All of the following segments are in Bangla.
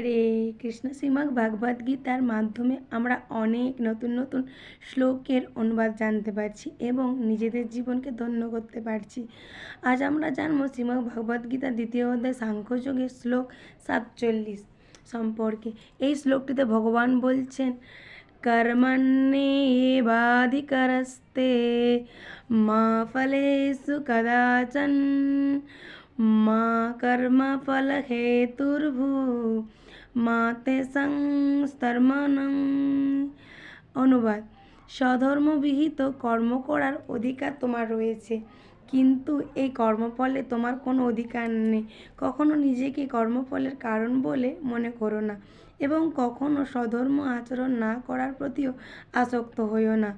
হরে কৃষ্ণ শ্রীমাক ভাগবত গীতার মাধ্যমে আমরা অনেক নতুন নতুন শ্লোকের অনুবাদ জানতে পারছি এবং নিজেদের জীবনকে ধন্য করতে পারছি। আজ আমরা জানব শ্রীমক ভাগবত গীতা দ্বিতীয় অধ্যায় সাংখ্যযোগের শ্লোক সাতচল্লিশ সম্পর্কে। এই শ্লোকটিতে ভগবান বলছেন কর্মণ্যেবাধিকরস্তে মা ফলেষু কদাচন, মা কর্মফলহেতুর্ভূ মাতে সংস্তর্মণং অনুবাদ স্বধর্মবিহিত কর্ম করার অধিকার তোমার রয়েছে, কিন্তু এই কর্মফলে তোমার কোনো অধিকার নেই। কখনো নিজেকে কর্মফলের কারণ বলে মনে করো না এবং কখনো স্বধর্ম আচরণ না করার প্রতিও আসক্ত হইও না।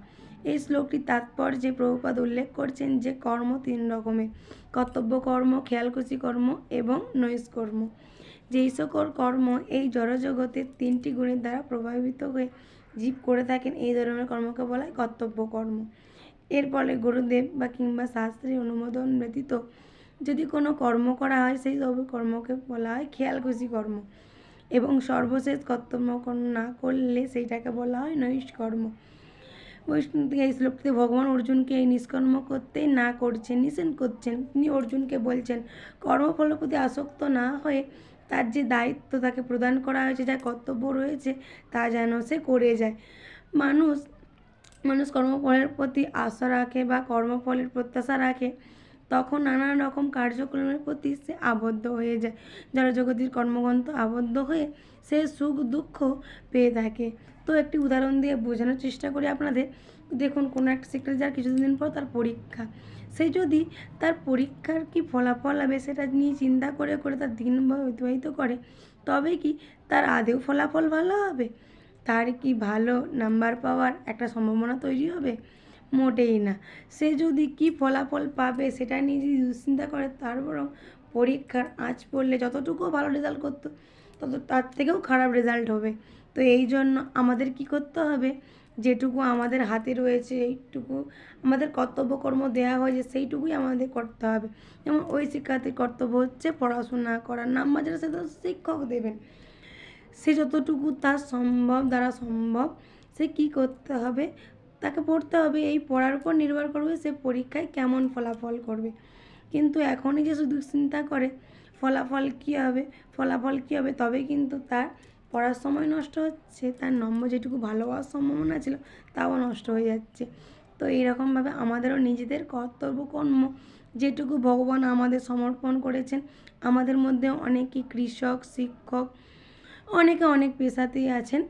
এই শ্লোকটির তাৎপর্যে প্রভুপাদ উল্লেখ করছেন যে কর্ম তিন রকমের কর্তব্য কর্ম খেয়ালকুচি কর্ম এবং নৈষ্কর্ম যেই সকল কর্ম এই জড়জগতের তিনটি গুণের দ্বারা প্রভাবিত হয়ে জীব করে থাকেন, এই ধরনের কর্মকে বলা হয় কর্তব্য কর্ম এর ফলে গুরুদেব বা কিংবা শাস্ত্রীয় অনুমোদন ব্যতীত যদি কোনো কর্ম করা হয়, সেই সব কর্মকে বলা হয় খেয়ালকুচি কর্ম এবং সর্বশেষ কর্তব্য না করলে সেইটাকে বলা হয় নৈষ্কর্ম এই শ্লোকটিতে ভগবান অর্জুনকে এই নিষ্কর্ম করতেই না করছেন, নিষেধ করছেন। তিনি অর্জুনকে বলছেন কর্মফলের প্রতি আসক্ত না হয়ে তার যে দায়িত্ব তাকে প্রদান করা হয়েছে, যা কর্তব্য রয়েছে, তা যেন সে করে যায়। মানুষ মানুষ কর্মফলের প্রতি আশা রাখে বা কর্মফলের প্রত্যাশা রাখে তখন নানান রকম কার্যক্রমের প্রতি সে আবদ্ধ হয়ে যায়। যারা জগতির কর্মগ্রন্থ আবদ্ধ হয়ে সে সুখ, দুঃখ পেয়ে থাকে। তো একটি উদাহরণ দিয়ে বোঝানোর চেষ্টা করি আপনাদের। দেখুন, কোনো একটা শিক্ষার্থী যার কিছুদিন পর তার পরীক্ষা। সে যদি তার পরীক্ষার কি ফলাফল হবে সেটা নিয়ে চিন্তা করে করে তার দিন অতিবাহিত করে, তবে কি তার আদেও ফলাফল ভালো হবে? তার কি ভালো নাম্বার পাওয়ার একটা সম্ভাবনা তৈরি হবে? মোটেই না। সে যদি কি ফলাফল পাবে সেটা নিয়ে যদি দুশ্চিন্তা করে, তার বরং পরীক্ষার আঁচ পড়লে যতটুকু ভালো রেজাল্ট করতো, তত তার থেকেও খারাপ রেজাল্ট হবে। তো এই জন্য আমাদের কি করতে হবে? যেটুকু আমাদের হাতে রয়েছে, এইটুকু আমাদের কর্তব্য কর্ম দেওয়া হয়েছে, সেইটুকুই আমাদের করতে হবে। যেমন ওই শিক্ষার্থীর কর্তব্য হচ্ছে পড়াশোনা করার নাম্বার যেটা সেটা শিক্ষক দেবেন। সে যতটুকু তার সম্ভব দ্বারা সম্ভব, সে কি করতে হবে? তাকে পড়তে হবে, এই পড়ার উপর নির্ভর করবে সে পরীক্ষায় কেমন ফলাফল করবে। কিন্তু এখনই যে শুধু চিন্তা করে, ফলাফল কী হবে, ফলাফল কী হবে, তবে কিন্তু তার পড়ার সময় নষ্ট হচ্ছে, তার নম্বর যেটুকু ভালো হওয়ার সম্ভাবনা ছিল, তাও নষ্ট হয়ে যাচ্ছে। তো এইরকমভাবে আমাদেরও নিজেদের কর্তব্য কর্ম যেটুকু ভগবান আমাদের সমর্পণ করেছেন, আমাদের মধ্যে অনেকে কৃষক, শিক্ষক, অনেকে অনেক পেশাতেই আছেন।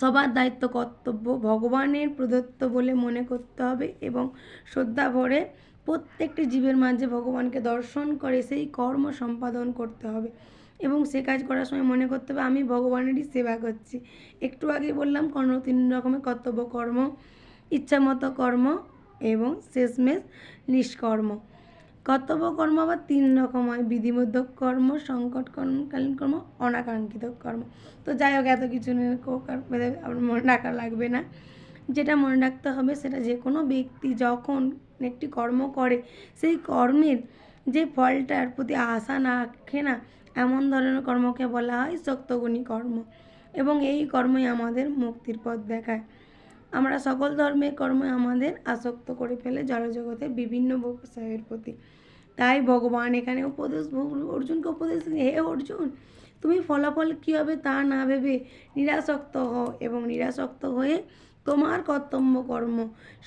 সবার দায়িত্ব কর্তব্য, ভগবানের প্রদত্ত বলে মনে করতে হবে এবং শ্রদ্ধা ভরে প্রত্যেকটি জীবের মাঝে ভগবানকে দর্শন করে সেই কর্ম সম্পাদন করতে হবে এবং সে কাজ করার সময় মনে করতে হবে, আমি ভগবানেরই সেবা করছি। একটু আগে বললাম কর্ম তিন রকমের কর্তব্য, কর্ম, ইচ্ছামতো কর্ম এবং শেষমেশ নিষ্কর্ম। কর্তব্য কর্ম আবার তিন রকম হয় বিধিবোধক কর্ম সংকটকর্মকালীন কর্ম, অনাকাঙ্ক্ষিত কর্ম। তো যাই হোক, এত কিছু আপনার মনে রাখা লাগবে না। যেটা মনে রাখতে হবে সেটা যে কোনো ব্যক্তি যখন একটি কর্ম করে, সেই কর্মের যে ফলটার প্রতি আশা না রাখে না, এমন ধরনের কর্মকে বলা হয় সত্যগুণী কর্ম। এবং এই কর্মই আমাদের মুক্তির পথ দেখায়। আমরা সকল ধর্মের কর্ম আমাদের আসক্ত করে ফেলে জড়জগতের বিভিন্ন ব্যবসায়ের প্রতি। তাই ভগবান এখানে উপদেশ অর্জুনকে উপদেশ হে অর্জুন, তুমি ফলাফল কী হবে তা না ভেবে নিরাসক্ত হও এবং নিরাসক্ত হয়ে তোমার কর্তব্য কর্ম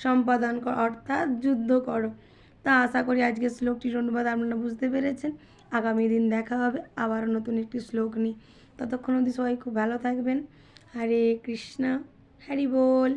সম্পাদন কর, অর্থাৎ যুদ্ধ করো। তা আশা করি আজকে শ্লোকটির অনুবাদ আপনারা বুঝতে পেরেছেন। আগামী দিন দেখা হবে আবার নতুন একটি শ্লোক নিয়ে। ততক্ষণ অবধি সবাই খুব ভালো থাকবেন। হরে কৃষ্ণ, হরি বল।